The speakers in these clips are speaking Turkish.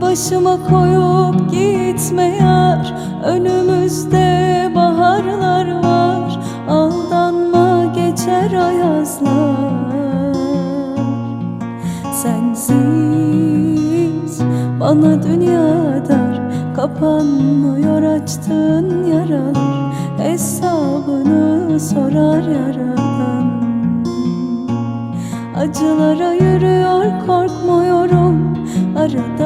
başıma koyup gitme yar. Önümüzde baharlar var. Aldanma geçer ayazlar. Sensiz bana dünya dar Kapanmıyor açtığın yaralar. Hesabını sorar yaradan. Acılara yürüyor korkmuyorum. Arada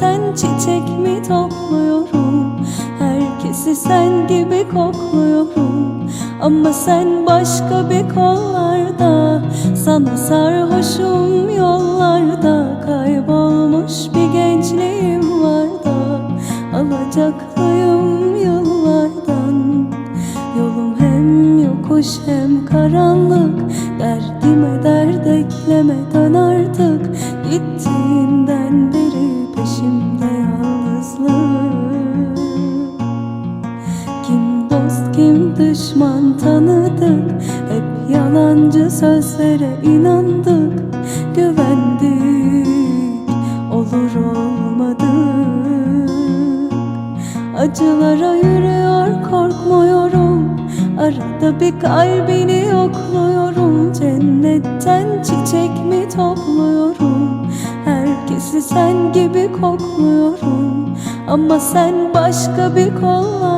Cennetten çiçek mi topluyorum? Herkesi sen gibi kokluyorum. Ama sen başka bir kollarda Sana sarhoşum yollarda. Kaybolmuş bir gençliğim var da Alacaklıyım yıllardan. Yolum hem yokuş hem karanlık Derdime dert eklemeden artık. Gittiğinden düşman tanıdık. Hep yalancı sözlere inandık. Güvendik olur olmadık. Acılara yürüyor korkmuyorum. Arada bir kalbini yokluyorum. Cennetten çiçek mi topluyorum? Herkesi sen gibi kokluyorum. Ama sen başka bir kollarda Sana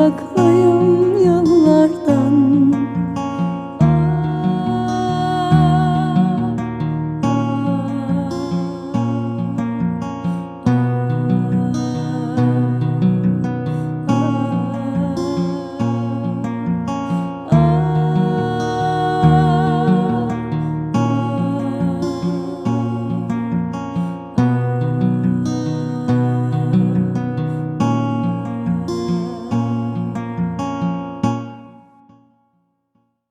sakla